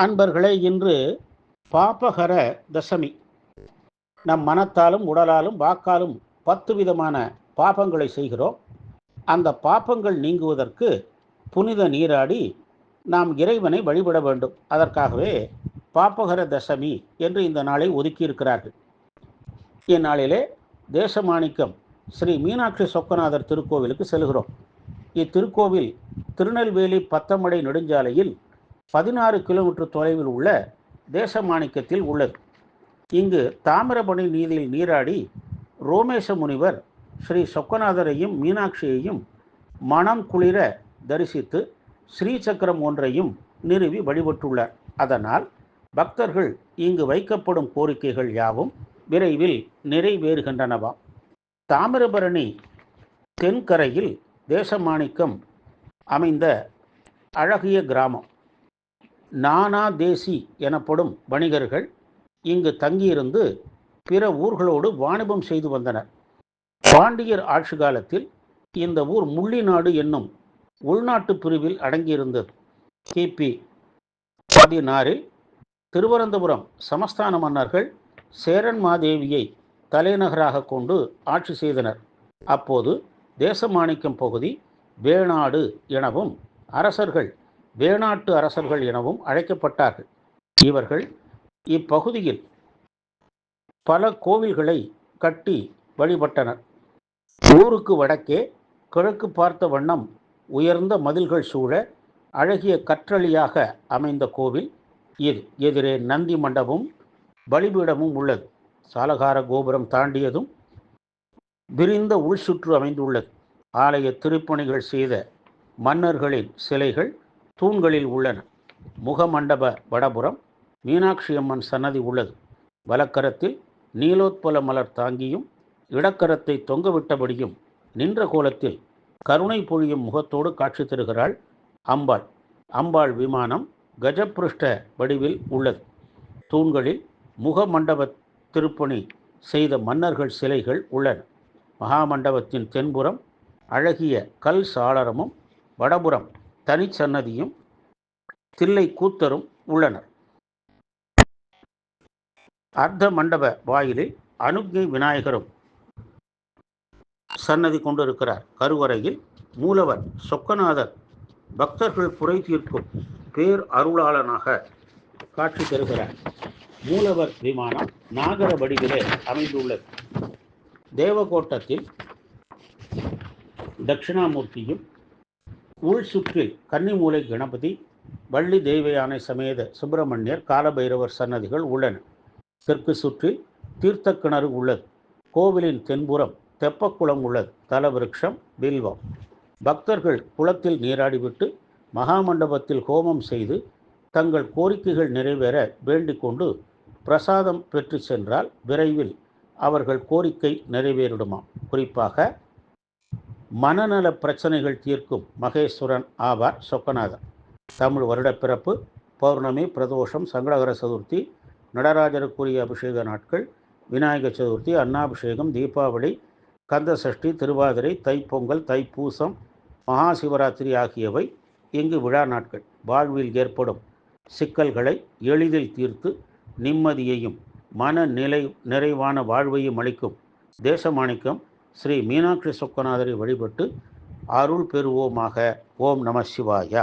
அன்பர்களே இன்று பாபகர தசமி. நம் மனத்தாலும் உடலாலும் வாக்காலும் பத்து விதமான பாபங்களை செய்கிறோம். அந்த பாபங்கள் நீங்குவதற்கு புனித நீராடி நாம் இறைவனை வழிபட வேண்டும். அதற்காகவே பாப்பகர தசமி என்று இந்த நாளை ஒதுக்கியிருக்கிறார்கள். இந்நாளிலே தேசமாணிக்கம் ஸ்ரீ மீனாட்சி சொக்கநாதர் திருக்கோவிலுக்கு செல்கிறோம். இத்திருக்கோவில் திருநெல்வேலி பத்தமடை நெடுஞ்சாலையில் பதினாறு கிலோமீட்டர் தொலைவில் உள்ள தேசமாணிக்கத்தில் உள்ளது. இங்கு தாமிரபணி நீதியில் நீராடி ரோமேச முனிவர் ஸ்ரீ சொக்கநாதரையும் மீனாட்சியையும் மனம் குளிர தரிசித்து ஸ்ரீசக்கரம் ஒன்றையும் நிறுவி வழிபட்டுள்ளார். அதனால் பக்தர்கள் இங்கு வைக்கப்படும் கோரிக்கைகள் யாவும் விரைவில் நிறைவேறுகின்றனவாம் தாமிரபரணி தென்கரையில் தேசமாணிக்கம் அமைந்த அழகிய கிராமம். நானா தேசி எனப்படும் வணிகர்கள் இங்கு தங்கியிருந்து பிற ஊர்களோடு வாணிபம் செய்து வந்தனர். பாண்டியர் ஆட்சி காலத்தில் இந்த ஊர் முள்ளிநாடு என்னும் உள்நாட்டு பிரிவில் அடங்கியிருந்தது. கிபி பதினாறில் திருவனந்தபுரம் சமஸ்தான மன்னர்கள் சேரன் மாதேவியை தலைநகராக கொண்டு ஆட்சி செய்தனர். அப்போது தேசமாணிக்கம் பகுதி வேணாடு எனவும் அரசர்கள் வேணாட்டு அரசர்கள் எனவும் அழைக்கப்பட்டார்கள். இவர்கள் இப்பகுதியில் பல கோவில்களை கட்டி வழிபட்டனர். ஊருக்கு வடக்கே கிழக்கு பார்த்த வண்ணம் உயர்ந்த மதில்கள் சூழ அழகிய கற்றளியாக அமைந்த கோவில் இது. எதிரே நந்தி மண்டபமும் பலிபீடமும் உள்ளது. சாலகார கோபுரம் தாண்டியதும் விரிந்த உள் சுற்று அமைந்துள்ளது. ஆலய திருப்பணிகள் செய்த மன்னர்களின் சிலைகள் தூண்களில் உள்ளன. முகமண்டப வடபுறம் மீனாட்சி அம்மன் சன்னதி உள்ளது. வலக்கரத்தில் நீலோத்பல மலர் தாங்கியும் இடக்கரத்தை தொங்கவிட்டபடியும் நின்ற கோலத்தில் கருணை பொழியும் முகத்தோடு காட்சி தருகிறாள் அம்பாள். அம்பாள் விமானம் கஜபிருஷ்ட வடிவில் உள்ளது. தூண்களில் முகமண்டப திருப்பணி செய்த மன்னர்கள் சிலைகள் உள்ளன. மகாமண்டபத்தின் தென்புறம் அழகிய கல் சாளரமும் வடபுறம் தனிச்சன்னதியும் தில்லை கூத்தரும் உள்ளனர். அர்த்த மண்டப வாயிலில் அனுக்ஞை விநாயகரும் சன்னதி கொண்டிருக்கிறார். கருவறையில் மூலவர் சொக்கநாதர் பக்தர்கள் குறை தீர்க்கும் பேர் அருளாளனாக காட்சி தருகிறார். மூலவர் விமானம் நாகர வடிவிலே அமைந்துள்ளது. தேவகோட்டத்தில் தட்சிணாமூர்த்தியும் உள் சுற்றில் கன்னிமூலை கணபதி வள்ளி தெய்வயானை சமேத சுப்பிரமணியர் காலபைரவர் சன்னதிகள் உள்ளன. தெற்கு சுற்றில் தீர்த்த கிணறு உள்ளது. கோவிலின் தென்புறம் தெப்பக்குளம் உள்ளது. தலவிருட்சம் பில்வம் பக்தர்கள் குளத்தில் நீராடிவிட்டு மகாமண்டபத்தில் ஹோமம் செய்து தங்கள் கோரிக்கைகள் நிறைவேற வேண்டிக் கொண்டு பிரசாதம் பெற்று சென்றால் விரைவில் அவர்கள் கோரிக்கை நிறைவேறிடுமாம். குறிப்பாக மனநல பிரச்சனைகள் தீர்க்கும் மகேஸ்வரன் ஆவார் சொக்கநாதன். தமிழ் வருடப்பிறப்பு பௌர்ணமி பிரதோஷம் சங்கடகர சதுர்த்தி நடராஜருக்குரிய அபிஷேக நாட்கள் விநாயகர் சதுர்த்தி அன்னாபிஷேகம் தீபாவளி கந்த சஷ்டி திருவாதிரை தைப்பொங்கல் தைப்பூசம் மகா சிவராத்திரி ஆகியவை இங்கு விழா நாட்கள். வாழ்வில் ஏற்படும் சிக்கல்களை எளிதில் தீர்த்து நிம்மதியையும் மன நிலை நிறைவான வாழ்வையும் அளிக்கும். தேசமாணிக்கம் ஸ்ரீ மீனாட்சி சொக்கநாதரை வழிபட்டு அருள் பெறுவோமாக. ஓம் நம சிவாயா.